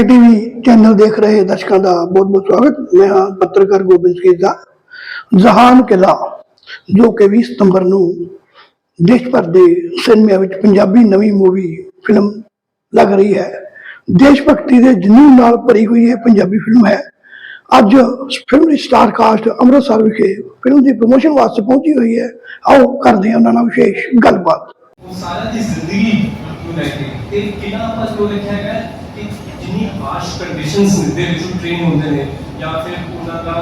KTV channel ਦੇਖ ਰਹੇ ਦਰਸ਼ਕਾਂ ਦਾ ਬਹੁਤ-ਬਹੁਤ ਸਵਾਗਤ। ਮੈਂ ਹਾਂ ਪੱਤਰਕਾਰ ਗੋਬਿੰਦ ਸਕੀਜ਼ਾ ਜ਼ਹਾਨ ਕਿਲਾ, ਜੋ ਕਿ 20 ਸਤੰਬਰ ਨੂੰ ਦੇਸ਼ ਭਰ ਦੇ ਸਿਨੇਮਾ ਵਿੱਚ ਪੰਜਾਬੀ ਨਵੀਂ ਮੂਵੀ ਫਿਲਮ ਲੱਗ ਰਹੀ ਹੈ। ਦੇਸ਼ ਭਗਤੀ ਦੇ ਜਨੂਨ ਨਾਲ ਭਰੀ ਹੋਈ ਇਹ ਪੰਜਾਬੀ ਫਿਲਮ ਹੈ। ਅੱਜ ਫਿਲਮ ਦੀ ਸਟਾਰ ਕਾਸਟ ਅੰਮ੍ਰਿਤਸਰ ਵਿਖੇ ਫਿਲਮ ਦੀ ਪ੍ਰੋਮੋਸ਼ਨ ਵਾਸਤੇ ਪਹੁੰਚੀ ਹੋਈ ਹੈ। ਆਓ ਕਰਦੇ ਹਾਂ ਉਹਨਾਂ ਨਾਲ ਵਿਸ਼ੇਸ਼ ਗੱਲਬਾਤ। ਉਹ ਦੀ ਜ਼ਿੰਦਗੀ ਨੂੰ ਲੈ ਕੇ, ਤੇ ਕਿੰਨਾ ਆਪਾਂ ਜੋ ਲਿਖਿਆ ਹੈਗਾ? ਕਿ ਜਿੰਨੀ ਹਾਰਸ਼ ਕੰਡੀਸ਼ਨਸ ਦੇ ਵਿੱਚ ਟ੍ਰੇਨ ਹੁੰਦੇ ਨੇ ਜਾਂ ਫਿਰ ਉਹਨਾਂ ਦਾ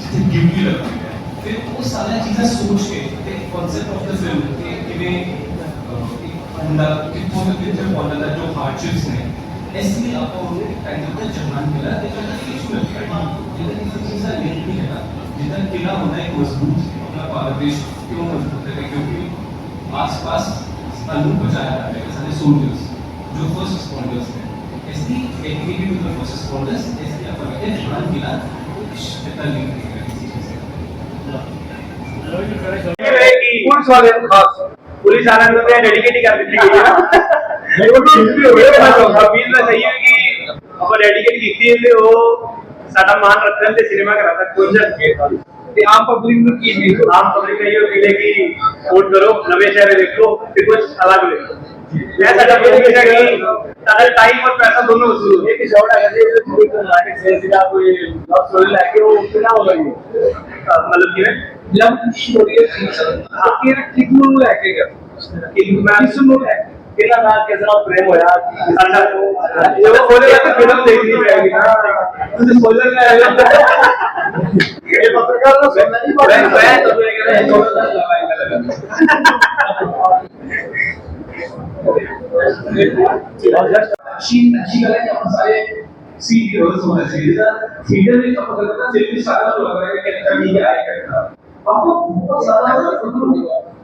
ਜਿੱਥੇ ਡਿਊਟੀ ਲੱਗਦੀ ਹੈ ਫਿਰ ਉਹ ਸਾਰੀਆਂ ਚੀਜ਼ਾਂ ਸੋਚ ਕੇ ਤੇ ਕਨਸੈਪਟ ਆਫ ਦ ਫਿਲਮ ਕਿ ਕਿਵੇਂ ਅਹ, ਇੱਕ ਮੁੰਡਾ ਕਿੱਥੋਂ ਤੋਂ ਕਿੱਥੇ ਪਹੁੰਚਦਾ ਹੈ, ਜੋ ਹਾਰਡਸ਼ਿਪਸ ਨੇ ਇਸ ਲਈ ਆਪਾਂ ਉਹਨੇ ਟਾਈਟਲ ਤੇ ਜਹਾਨ ਮਿਲਾ ਤੇ ਕਹਿੰਦਾ ਕਿ ਇਸ ਨੂੰ ਲੱਗਦਾ ਜਿਹਦਾ ਕਿਸੇ ਚੀਜ਼ ਦਾ ਲਿੰਕ ਨਹੀਂ ਹੈਗਾ ਜਿੱਦਾਂ ਕਿਲਾ ਹੁੰਦਾ ਹੈ ਇੱਕ ਮਜ਼ਬੂਤ ਆਪਣਾ ਭਾਰਤ ਦੇਸ਼ ਕਿਉਂ ਮਜ਼ਬੂਤ ਹੈ ਕਿਉਂਕਿ आसपास कानून बचाया जा रहा है सारे सोल्जर्स जो फर्स्ट रिस्पॉन्डर्स हैं is the technically with the process called as is the affected one villa which metal police वाले खास। पुलिस आनंद तो डेडिकेट कर दी है मेरे को ये बता बीच में सही है कि अब डेडिकेट तो तो की थी वो साडा मान रखन ते सिनेमा करा था कोई के ते आम पब्लिक ने की आम पब्लिक ने ये मिले कि वोट करो, नवे चेहरे देखो, फिर कुछ अलग ले। ऐसा तो डबल अगर टाइम और पैसा दोनों वसूल एक शॉट अगर ये मार्केट सेल से आप लॉस स्टोरी लाके वो कितना होगा ये मतलब कि लम स्टोरी हाँ कि ठीक में वो लाके का कि मैं सुनो है कितना ना कैसा प्रेम होया? अच्छा। जब वो बोलेगा तो फ़िल्म देखनी पड़ेगी तुझे स्पॉइलर ना ये पत्रकार तो ना मैं मैं तो बोलेगा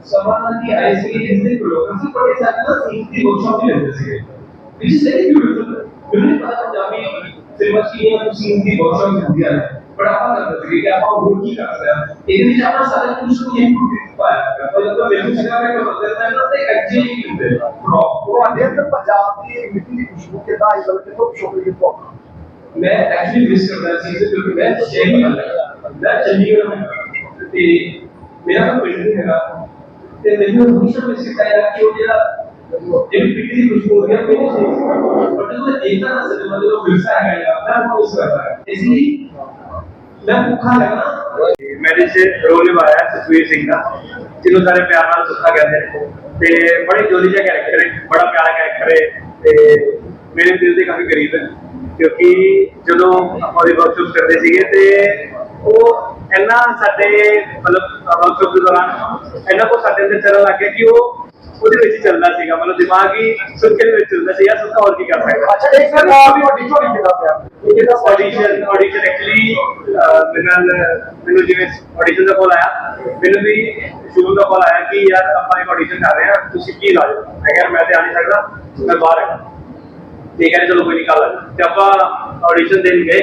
समाधानाची आयसी हिंदी प्रोग्रामची पण एक्झॅक्टच हिंदी वर्कशॉप दिली होती विच इज़ व्हेरी ब्युटिफुल तुम्ही मला पंजाबी सिलेबस की ये कुछ हिंदी वर्कशॉप हिंदी आया बड़ा पता करते थे कि आप और की करते हैं एक दिन जब आप सारे कुछ को इनपुट दे पाया मतलब बेगूसराय में तो बदलता है ना तो अच्छी मिलते हैं पूरा देश में पंजाब की मिट्टी खुशबू के दाई बल्कि तो शोभे के तो मैं एक्चुअली मिस कर रहा चीज़ें क्योंकि मैं चेंज कर रहा मैं चंडीगढ़ में ते मेरा तो बिल्डिंग है ना ते मैंने हमेशा मिस किया यार कि वो जरा एक डिग्री कुछ हो गया मेरे से बट तो देखा ना सर मतलब व्यवसाय है यार मैं वो मिस करता है इसलिए ਇਸ ਲਈ ਮੈਂ ਭੁੱਖਾ ਲੱਗਣਾ ਮੈਨੇ ਚ ਰੋਲ ਨਿਭਾਇਆ ਹੈ ਸੁਖਵੀਰ ਸਿੰਘ ਦਾ, ਜਿਹਨੂੰ ਸਾਰੇ ਪਿਆਰ ਨਾਲ ਤੇ ਬੜੀ ਜੋਲੀ ਜਿਹਾ ਕੈਰੈਕਟਰ ਹੈ, ਬੜਾ ਪਿਆਰਾ ਕੈਰੈਕਟਰ ਹੈ ਤੇ ਮੇਰੇ ਦਿਲ ਦੇ ਕਾਫੀ ਕਰੀਬ ਹੈ। ਕਿਉਂਕਿ ਜਦੋਂ ਆਪਾਂ ਉਹਦੀ ਵਰਕਸ਼ਾਪ ਕਰਦੇ ਸੀਗੇ ਤੇ ਉਹ ਇੰਨਾ ਸਾਡੇ ਮਤਲਬ ਵਰਕਸ਼ਾਪ ਦੇ ਦੌਰਾਨ ਇੰਨਾ ਕੋ ਸਾਡੇ ਅੰਦਰ ਚੱਲਣ ਲੱਗ ਗਿਆ ਕਿ ਉਹ ਉਹਦੇ ਵਿੱਚ ਚੱਲਦਾ ਸੀਗਾ ਮਤਲਬ ਦਿਮਾਗ ਸੁੱਕੇ ਦੇ ਵਿੱਚ ਚੱਲਦਾ ਸੀ ਯਾਰ ਸੁੱਕਾ ਹੋਰ ਕੀ ਕਰ ਸਕਦਾ? ਅੱਛਾ ਇੱਕ ਸਰ ਨਾਮ ਵੀ ਵੱਡੀ ਝੋਲੀ ਕਿੱਦਾਂ ਪਿਆ। ਇਹ ਕਿੱਦਾਂ ਆਡੀਸ਼ਨ ਆਡੀਸ਼ਨ ਐਕਚੁਅਲੀ ਮੈਨੂੰ ਮੈਨੂੰ ਜਿਵੇਂ ਆਡੀਸ਼ਨ ਦਾ ਕਾਲ ਆਇਆ ਮੈਨੂੰ ਵੀ ਸ਼ੁਰੂ ਦਾ ਕਾਲ ਆਇਆ ਕਿ ਯਾਰ ਆਪਾਂ ਇੱਕ ਆਡੀਸ਼ਨ ਕਰ ਰਹੇ ਹਾਂ ਤੁਸੀਂ ਕੀ ਲਾ ਜਾਓ ਮੈਂ ਕਿਹਾ ਮੈਂ ਤੇ ਆ ਨਹੀਂ ਸਕਦਾ ਮੈਂ ਬਾਹਰ ਹਾਂ ਤੇ ਕਹਿੰਦੇ ਚਲੋ ਕੋਈ ਨਹੀਂ ਕੱਲ ਤੇ ਆਪਾਂ ਆਡੀਸ਼ਨ ਦੇਣ ਗਏ।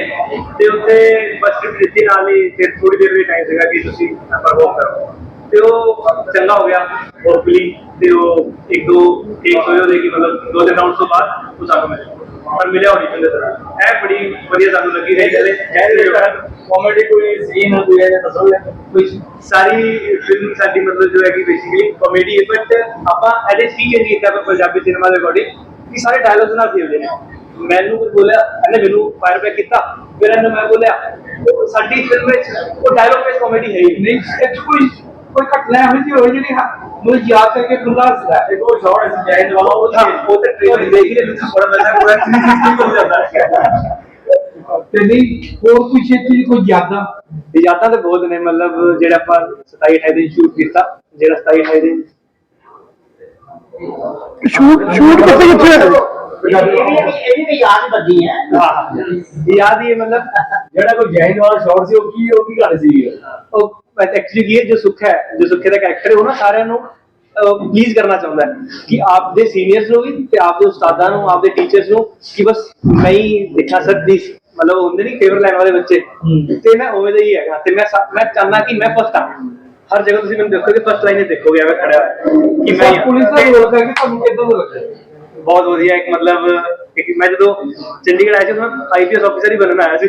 ਤੇ ਉੱਥੇ ਬਸ ਦਿੱਤੀ ਨਾਲ ਹੀ ਫਿਰ ਥੋੜੀ ਦੇਰ ਦੇ ਟਾਈਮ ਸੀਗਾ ਕਿ ਤੁਸੀਂ ਪਰਫਾਰਮ ਕਰੋ। ਤੇ ਉਹ ਚੰਗਾ ਹੋ ਗਿਆ। ਹੋਪਫੁਲੀ ਤੇ ਉਹ ਇੱਕ ਦੋ ਇੱਕ ਹੋਏ ਉਹਦੇ ਕਿ ਮਤਲਬ ਦੋ ਦੇ ਰਾਉਂਡ ਤੋਂ ਬਾਅਦ ਉਹ ਸਾਨੂੰ ਮਿਲਿਆ ਪਰ ਮਿਲਿਆ ਆਡੀਸ਼ਨ ਦੇ ਦੌਰਾਨ ਇਹ ਬੜੀ ਵਧੀਆ ਸਾਨੂੰ ਲੱਗੀ ਰਹੀ ਜਿਹੜੇ ਕਾਮੇਡੀ ਕੋਈ ਸੀਨ ਕੋਈ ਹੈ ਦੱਸੋ ਕੁਝ ਸਾਰੀ ਫਿਲਮ ਸਾਡੀ ਮਤਲਬ ਜੋ ਹੈ ਕਿ ਬੇਸਿਕਲੀ ਕਾਮੇਡੀ ਹੈ ਬਟ ਆਪਾਂ ਐਡੇ ਕੀ ਚੇਂਜ ਕੀਤਾ ਪੰਜਾਬੀ ਸਿਨੇਮਾ ਦੇ ਅਕੋਰਡਿੰਗ ਕਿ ਸਾਰੇ ਡਾਇਲੌਗਸ ਨਾਲ ਖੇਲਦੇ ਨੇ। ਮੈਨੂੰ ਕੁਝ ਬੋਲਿਆ ਇਹਨੇ ਮੈਨੂੰ ਫਾਇਰ ਬੈਕ ਕੀਤਾ। ਫਿਰ ਇਹਨੇ ਮੈਂ ਬੋਲਿਆ ਸਾਡੀ ਫਿਲਮ ਵਿੱਚ ਉਹ ਡਾਇਲੌਗ ਵਿੱਚ ਕਾਮੇਡੀ ਹੈ ਨਹੀਂ। ਇਹ ਕੋਈ ਕੋਈ ਘਟਨਾ ਇਹੋ ਜਿਹੀ ਹੋਈ ਜਿਹੜੀ ਹਾਂ ਮੈਨੂੰ ਯਾਦ ਕਰਕੇ ਬੰਦਾ ਹੱਸਦਾ ਹੈ। ਇੱਕ ਉਹ ਸ਼ਾਟ ਅਸੀਂ ਜੈਨ ਵਾਲਾ ਉਹ ਹਾਂ। ਉਹ ਤੇ ਟ੍ਰੇਲਰ ਦੇਖ ਹੀ ਲੈ ਤੁਸੀਂ ਬੜਾ ਮਜ਼ਾ ਪੂਰਾ 360 ਹੋ ਜਾਂਦਾ ਹੈ ਤੇ ਨਹੀਂ ਹੋਰ ਕੋਈ ਛੇਤੀ ਦੀ ਕੋਈ ਯਾਦਾਂ ਯਾਦਾਂ ਤਾਂ ਬਹੁਤ ਨੇ ਮਤਲਬ ਜਿਹੜਾ ਆਪਾਂ 27 28 ਦਿਨ ਸ਼ੂਟ ਕੀਤਾ ਜਿਹੜਾ 27 28 ਦਿਨ ਸ਼ੂਟ ਸ਼ੂਟ ਕਿੱਥੇ ਕਿੱਥੇ ਹੈ ਇਹਦੀ ਵੀ ਯਾਦ ਬੱਜੀ ਹੈ ਹਾਂ ਯਾਦ ਹੀ ਹੈ ਮਤਲਬ ਜਿਹੜਾ ਕੋਈ ਜੈਨ ਵਾਲਾ ਸ਼ਾਟ ਸੀ ਉਹ ਕੀ ਉਹ ਕੀ ਗੱਲ ਸੀ ਉਹ ਐਕਚੁਅਲੀ ਕੀ ਹੈ ਜੋ ਸੁੱਖ ਹੈ ਜੋ ਸੁੱਖੇ ਦਾ ਕੈਰੈਕਟਰ ਹੈ ਸਾਰਿਆਂ ਨੂੰ ਪਲੀਜ਼ ਕਰਨਾ ਚਾਹੁੰਦਾ ਹੈ ਕਿ ਆਪਦੇ ਸੀਨੀਅਰਸ ਨੂੰ ਵੀ ਤੇ ਆਪਦੇ ਉਸਤਾਦਾਂ ਨੂੰ ਆਪਦੇ ਟੀਚਰਸ ਨੂੰ ਕਿ ਬਸ ਮੈਂ ਹੀ ਸਕਦੀ ਮਤਲਬ ਹੁੰਦੇ ਨਹੀਂ ਫੇਵਰ ਲੈਣ ਵਾਲੇ ਬੱਚੇ ਤੇ ਮੈਂ ਉਵੇਂ ਦਾ ਹੀ ਹੈਗਾ ਤੇ ਮੈਂ ਮੈਂ ਚਾਹਨਾ ਕਿ ਮੈਂ ਫਸਟ ਆ। ਹਰ ਜਗ੍ਹਾ ਤੁਸੀਂ ਮੈਨੂੰ ਦੇਖੋਗੇ ਫਸਟ ਲਾਈਨ ਹੀ ਦੇਖੋਗੇ ਐਵੇਂ ਖੜਾ ਕਿ ਮੈਂ ਪੁਲਿਸ ਦਾ ਰੋਲ ਕਰਕੇ ਤੁਹਾਨੂੰ ਕਿੱਦਾਂ ਦਾ ਲੱਗਦਾ ਬਹੁਤ ਵਧੀਆ ਇੱਕ ਮਤਲਬ ਕਿ ਮੈਂ ਜਦੋਂ ਚੰਡੀਗੜ੍ਹ ਆਇਆ ਸੀ ਤਾਂ ਆਈਪੀਐਸ ਅਫਸਰ ਹੀ ਬਣਨ ਆਇਆ ਸੀ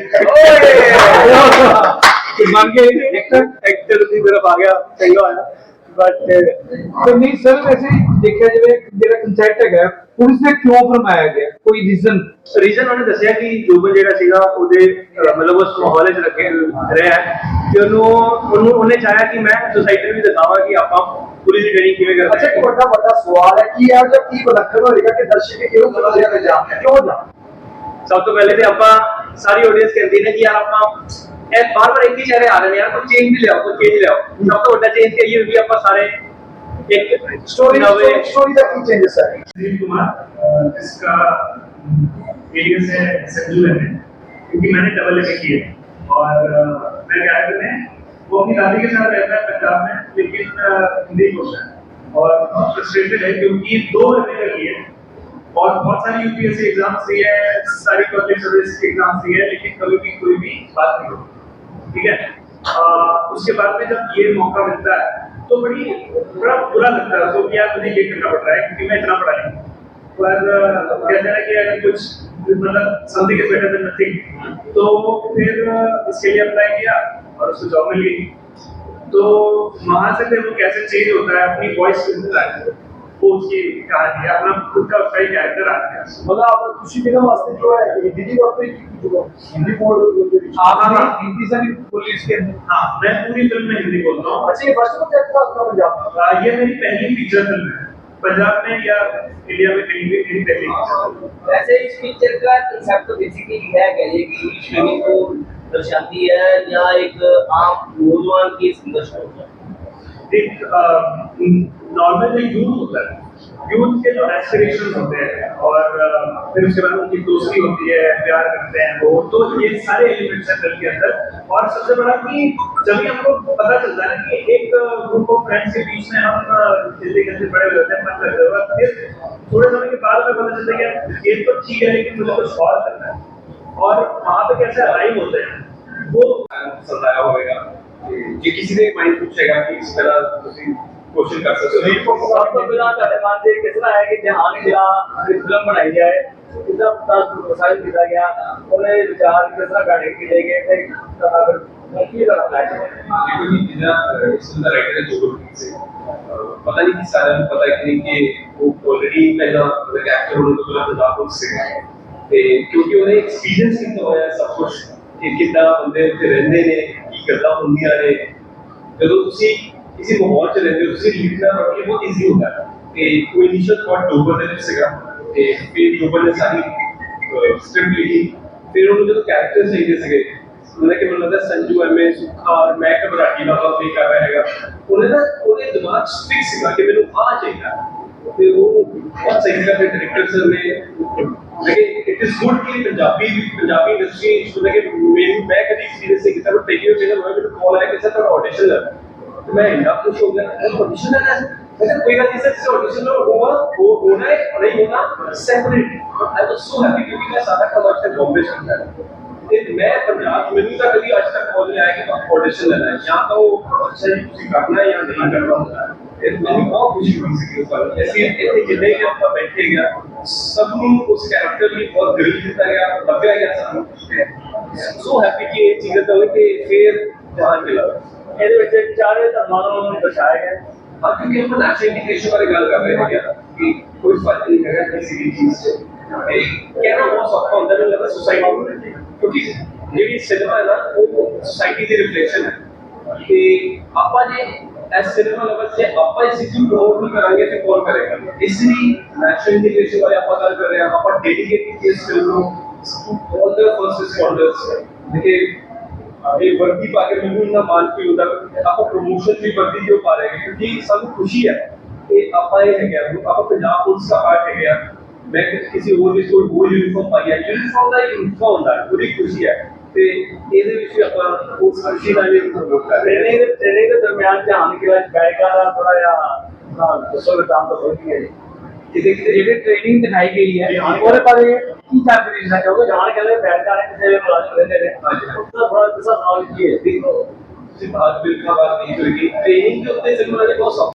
बन गए एक ਦੀ ਤਰਫ ਆ ਗਿਆ ਚੰਗਾ ਹੋਇਆ ਬਟ ਤੇ ਨਹੀਂ ਸਰ ਵੈਸੇ ਦੇਖਿਆ ਜਾਵੇ ਜਿਹੜਾ ਕਨਸੈਪਟ ਹੈਗਾ ਪੁਲਿਸ ਨੇ ਕਿਉਂ ਫਰਮਾਇਆ ਗਿਆ ਕੋਈ ਰੀਜ਼ਨ ਰੀਜ਼ਨ ਉਹਨੇ ਦੱਸਿਆ ਕਿ ਜੋਬਨ ਜਿਹੜਾ ਸੀਗਾ ਉਹਦੇ ਅਹ, ਮਤਲਬ ਉਸ ਮਾਹੌਲ 'ਚ ਲੱਗੇ ਰਿਹਾ ਹੈ ਕਿ ਉਹਨੂੰ ਉਹਨੂੰ ਉਹਨੇ ਚਾਹਿਆ ਕਿ ਮੈਂ ਸੋਸਾਇਟੀ ਨੂੰ ਵੀ ਦਿਖਾਵਾਂ ਕਿ ਆਪਾਂ ਪੁਲਿਸ ਦੀ ਟ੍ਰੇਨਿੰਗ ਕਿਵੇਂ ਕਰਦੇ ਅੱਛਾ ਇੱਕ ਵੱਡਾ ਵੱਡਾ ਸਵਾਲ ਹੈ ਕੀ ਹੈ ਜਾਂ ਕੀ ਵਿਲੱਖਣ ਹੋਏਗਾ ਕਿ ਦਰਸ਼ਕ ਕਿਉਂ ਚਲਾ ਜਾਣ ਕਿਉਂ ਜਾਣ ਸਭ ਤੋਂ ਪਹਿਲੇ ਤੇ ਆਪਾਂ ਸਾਰੀ ਆਡੀਅנס ਕਹਿੰਦੀ ਨੇ ਕਿ ਯਾਰ ਆਪਾਂ बार बार एक ही चेहरे आ रहे हैं यार कुछ चेंज भी ले आओ कुछ चेंज ले आओ सब तो उल्टा चेंज करिए भी अपना सारे ਸਟੋਰੀ ਦਾ स्टोरी तक ਹੈ चेंजेस ਕੁਮਾਰ ਜਿਸ ਦਾ जिसका एलियस है संजू ਕਿਉਂਕਿ ਮੈਂ ਡਬਲ डबल एम किए। और मैं कैरेक्टर में वो अपनी दादी के साथ रहता है पंजाब में लेकिन हिंदी बोलता और बहुत फ्रस्ट्रेटेड है क्योंकि दो एम ए किए। और बहुत सारी यूपीएससी एग्ज़ाम्स दी है सारी पब्लिक सर्विस एग्ज़ाम्स दी है लेकिन कभी भी कोई भी बात नहीं होती। ठीक है? अ, उसके बाद में जब ये मौका मिलता है तो बड़ी बड़ा बुरा लगता है। उसको कि यार मुझे ये करना पड़ रहा है क्योंकि मैं इतना पढ़ा नहीं। पर कहते हैं कि अगर कुछ मतलब something is better than nothing तो फिर इसके लिए अप्लाई किया और उसको जॉब मिल गई। तो वहाँ से फिर वो कैसे चेंज होता है अपनी वॉइस सुनता है। है खुद का उसका ही कैरेक्टर आ गया। मतलब आप खुशी फ़िल्म वास्ते जो हिंदी की बात की जो हिंदी हिंदी से भी पुलिस के अंदर। हाँ मैं पूरी फ़िल्म में हिंदी बोलता हूँ। अच्छा ये फ़र्स्ट प्रोजेक्ट था आपका पंजाब ये मेरी पहली फीचर फ़िल्म है। पंजाब में या इंडिया में कहीं भी मेरी पहली फीचर फ़िल्म है। वैसे इस पिक्चर का कंसेप्ट तो बेसिकली है क्या कि स्विमिंग को दर्शाती है या एक आम नौजवान की संघर्ष होता है एक नॉर्मल जो यूथ होता है। यूथ के जो एस्पिरेशन होते हैं, और फिर उसके बाद उनकी दोस्ती होती है, प्यार करते हैं वो तो ये सारे एलिमेंट्स हैं फ़िल्म के अंदर। और सबसे बड़ा कि जब भी हमको पता चलता है कि एक ग्रुप ऑफ़ फ्रेंड्स के बीच में हम खेलते खेलते बड़े हो जाते हैं, मन तो फिर थोड़े समय के बाद हमें पता चलता है कि ये तो ठीक है, लेकिन मुझे कुछ और करना है। और वहाँ पे कैसे अराइव होते हैं, वो समझाया होगा कि किसी ने माइंड पूछेगा कि इस तरह ਤਰ੍ਹਾਂ ਤੁਸੀਂ ਕੁਐਸਚਨ ਕਰ ਸਕਦੇ ਹੋ ਸਭ ਤੋਂ ਪਹਿਲਾਂ ਤੁਹਾਡੇ ਮਨ ਤੇ ਕਿਸ ਤਰ੍ਹਾਂ ਹੈ ਕਿ ਜਹਾਨ ਜਿਹੜਾ ਫਿਲਮ ਬਣਾਈ ਜਾਏ ਇਹਦਾ ਪਤਾ ਪ੍ਰੋਸਾਈਜ਼ ਕੀਤਾ ਗਿਆ ਉਹਨੇ ਵਿਚਾਰ ਕਿਸ ਤਰ੍ਹਾਂ ਘੜੇ ਕੀਤੇ ਗਏ ਤੇ ਅਗਰ ਕੀ ਤਰ੍ਹਾਂ ਹੈ ਦੇਖੋ ਜੀ ਜਿਹਦਾ ਇਸ ਦਾ ਰਾਈਟਰ ਹੈ ਜੋਗਰ ਸਿੰਘ ਸਿੰਘ ਅਹ ਪਤਾ ਨਹੀਂ ਕਿ ਸਾਰਿਆਂ ਨੂੰ ਪਤਾ ਕਿ ਨਹੀਂ ਕਿ ਉਹ ਆਲਰੇਡੀ ਪਹਿਲਾਂ ਉਹਦਾ ਐਕਟਰ ਹੋਣ ਤੋਂ ਪਹਿਲਾਂ ਪੰਜਾਬ ਪੁਲਿਸ ਸੀਗਾ ਤੇ ਕਿਉਂਕਿ ਉਹਨੇ ਐਕਸਪੀਰੀਅੰਸ ਕੀਤਾ ਹੋਇਆ ਹੈ ਸਭ ਕੁਝ ਕਿ ਕਿੱਦਾਂ ਬੰਦੇ ਉੱਥੇ ਰਹਿੰਦੇ ਨੇ ਕੀ ਗੱਲਾਂ ਹੁੰਦੀਆਂ ਨੇ ਜਦੋਂ ਤੁਸੀਂ किसी को बहुत चले थे उससे लिखना पड़े बहुत इजी होता है। कोई इनिशियल थॉट डोबर ने जैसे कहा फिर डोबर ने सारी स्क्रिप्ट लिखी, फिर उन्होंने तो जो कैरेक्टर सही दे सके। उन्होंने कि मतलब संजू एम ए सुखा और मैं घबराटी बाबा बेकार रहेगा उन्हें ना उन्हें दिमाग फिक्स सिखा कि मैंने आ जाएगा तो वो बहुत सही तरह से डायरेक्टर सर ने लेकिन इट इज़ गुड कि पंजाबी पंजाबी इंडस्ट्री इसको लेके मैं कभी एक्सपीरियंस नहीं किया बट टेक्निकल मेरा कॉल आया कि सर, थोड़ा ऑडिशन है मैं इतना खुश हो गया अगर ऑडिशन है मैंने कोई गलती से किसी ऑडिशन में होगा वो होना है नहीं होना separate I was so happy क्योंकि मैं सारा कम से बॉम्बे चलता है मैं पंजाब, मैंने तो कभी आज तक कॉल नहीं आया कि ऑडिशन लेना है। या तो अच्छा करना है या नहीं करना होता है। मैंने बहुत खुशी हुई इसके ऊपर ऐसे इतने जितने के ऊपर बैठे गया। सब उस कैरेक्टर में बहुत दिल जीता गया, लग गया सब सो हैप्पी कि ये चीज़ें तो कि फिर जहाँ के लगा ਕਿ ਇਹ ਚੀਜ਼ਾਂ ਤਾਂ ਹੋਈ ਤੇ ਫਿਰ ਜਹਾਨ ਮਿਲਾ ਇਹਦੇ ਵਿੱਚ ਚਾਰੇ ਧਰਮਾਂ ਨੂੰ ਦਰਸਾਇਆ ਗਿਆ ਹਾਂ ਕਿਉਂਕਿ ਆਪਾਂ ਨੈਸ਼ਨਲ ਇੰਟੀਗ੍ਰੇਸ਼ਨ ਬਾਰੇ ਗੱਲ ਕਰ ਰਹੇ ਹੈਗੇ ਆ ਕਿ ਕੋਈ ਫਰਕ ਨਹੀਂ ਹੈਗਾ ਕਿਸੇ ਵੀ ਚੀਜ਼ 'ਚ ਤੇ ਕਹਿਣਾ ਬਹੁਤ ਸੌਖਾ ਹੁੰਦਾ ਮੈਨੂੰ ਲੱਗਦਾ ਸੋਸਾਇਟੀ ਕਿਉਂਕਿ ਜਿਹੜੀ ਸਿਨੇਮਾ ਹੈ ਨਾ ਉਹ ਸੋਸਾਇਟੀ ਦੀ ਰਿਫਲੈਕਸ਼ਨ ਹੈ ਤੇ ਆਪਾਂ ਜੇ ਐਸ ਸਿਨੇਮਾ ਲੈਵਲ ਤੇ ਆਪਾਂ ਇਸ ਚੀਜ਼ ਨੂੰ ਪ੍ਰਮੋਟ ਨਹੀਂ ਕਰਾਂਗੇ ਤੇ ਕੌਣ ਕਰੇਗਾ ਇਸ ਲਈ ਨੈਸ਼ਨਲ ਇੰਟੀਗ੍ਰੇਸ਼ਨ ਬਾਰੇ ਆਪਾਂ ਗੱਲ ਕਰ ਰਹੇ ਹਾਂ ਆਪਾਂ ਡੈਡੀਕੇਟ ਕੀਤੀ ਇਸ ਫਿਲਮ ਨੂੰ ਆਲ ਦ ਫਰਸਟ ਰਿਸਪੌਂਡਰਸ ਦੇਖੇ ਇਹ ਵਰਦੀ ਪਾ ਕੇ ਮੈਨੂੰ ਇੰਨਾ ਮਾਣ ਫੀਲ ਹੁੰਦਾ ਕਿ ਆਪਾਂ ਪ੍ਰੋਮੋਸ਼ਨ ਵੀ ਵਰਦੀ ਕਿਉਂ ਪਾ ਰਹੇ ਹਾਂ, ਕਿਉਂਕਿ ਸਾਨੂੰ ਖੁਸ਼ੀ ਹੈ। ਕਿ ਆਪਾਂ ਇਹ ਹੈਗੇ ਆ, ਆਪਾਂ ਪੰਜਾਬ ਪੁਲਿਸ ਦਾ ਪਾਰਟ ਹੈਗੇ ਆ। ਮੈਂ ਕਿ- ਕਿਸੇ ਹੋਰ ਵੀ ਕੋਈ ਹੋਰ ਯੂਨੀਫਾਰਮ ਪਾਈ ਹੈ ਯੂਨੀਫਾਰਮ ਦਾ ਯੂਨੀਫਾਰਮ ਹੁੰਦਾ ਹੈ, ਪੂਰੀ ਖੁਸ਼ੀ ਹੈ। ਤੇ ਇਹਦੇ ਵਿੱਚ ਵੀ ਆਪਾਂ ਉਸ ਖੁਸ਼ੀ ਨਾਲ ਵੀ ਪ੍ਰਮੋਟ ਕਰ ਰਹੇ ਹਾਂ। ਟ੍ਰੇਨਿੰਗ ਦੇ ਟ੍ਰੇਨਿੰਗ ਦੇ ਦਰਮਿਆਨ ਜਹਾਨ ਕਿਲਾ ਗਾਇਕਾਂ ਦਾ ਥੋੜਾ ਜਿਹਾ ਦੱਸੋ ਬਤਾਮ ਤਾਂ ਹੋਈ ਹੈ ਇਹਦੇ ਕਿਤੇ ਜਿਹੜੀ ਟ੍ਰੇਨਿੰਗ ਦਿਖਾਈ ਗਈ ਹੈ ਉਹਦੇ ਬਾਰੇ ਕੀ ਜਾਣਕਾਰੀ ਦੇਣਾ ਚਾਹੋਗੇ ਜਾਣ ਕੇ ਲੈ ਬੈਠ ਜਾਣੇ ਕਿਸੇ ਵੀ ਮੁਲਾਜ਼ਮ ਰਹਿੰਦੇ ਨੇ ਉਹਦਾ ਥੋੜਾ ਕਿਸਾ ਸਵਾਲ ਕੀ ਹੈ ਦੇਖੋ ਸਿਰਫ ਅੱਜ ਬਿਲਕੁਲ ਬਾਤ ਨਹੀਂ ਹੋਏਗੀ ਟ੍ਰੇਨਿੰਗ ਦੇ ਉੱਤੇ ਸਿਰਫ ਉਹਨਾਂ ਨੇ ਬਹੁਤ ਸੌਖਾ